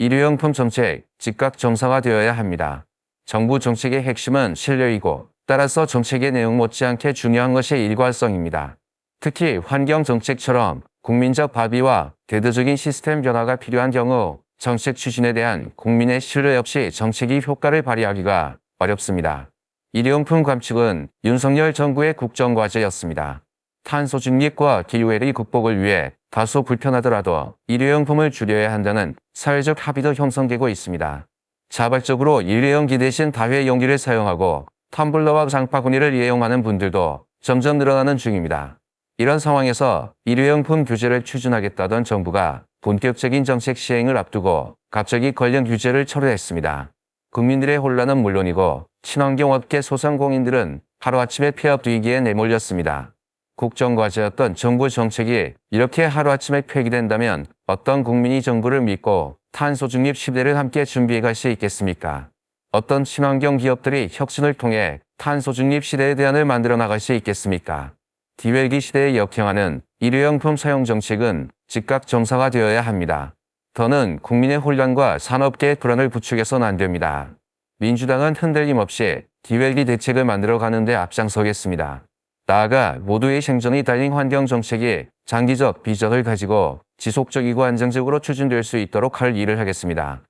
일회용품 정책 즉각 정상화되어야 합니다. 정부 정책의 핵심은 신뢰이고 따라서 정책의 내용 못지않게 중요한 것이 일관성입니다. 특히 환경 정책처럼 국민적 합의와 대대적인 시스템 변화가 필요한 경우 정책 추진에 대한 국민의 신뢰 없이 정책이 효과를 발휘하기가 어렵습니다. 일회용품 감축은 윤석열 정부의 국정과제였습니다. 탄소 중립과 기후해리 극복을 위해 다소 불편하더라도 일회용품을 줄여야 한다는 사회적 합의도 형성되고 있습니다. 자발적으로 일회용기 대신 다회용기를 사용하고 텀블러와 장바구니를 이용하는 분들도 점점 늘어나는 중입니다. 이런 상황에서 일회용품 규제를 추진하겠다던 정부가 본격적인 정책 시행을 앞두고 갑자기 관련 규제를 철회했습니다. 국민들의 혼란은 물론이고 친환경 업계 소상공인들은 하루아침에 폐업 위기에 내몰렸습니다. 국정과제였던 정부 정책이 이렇게 하루아침에 폐기된다면 어떤 국민이 정부를 믿고 탄소 중립 시대를 함께 준비해 갈 수 있겠습니까? 어떤 친환경 기업들이 혁신을 통해 탄소 중립 시대의 대안을 만들어 나갈 수 있겠습니까? 디웰기 시대에 역행하는 일회용품 사용 정책은 즉각 정상화 되어야 합니다. 더는 국민의 혼란과 산업계의 불안을 부추겨서는 안 됩니다. 민주당은 흔들림 없이 디웰기 대책을 만들어 가는데 앞장서겠습니다. 나아가 모두의 생존이 달린 환경 정책이 장기적 비전을 가지고 지속적이고 안정적으로 추진될 수 있도록 할 일을 하겠습니다.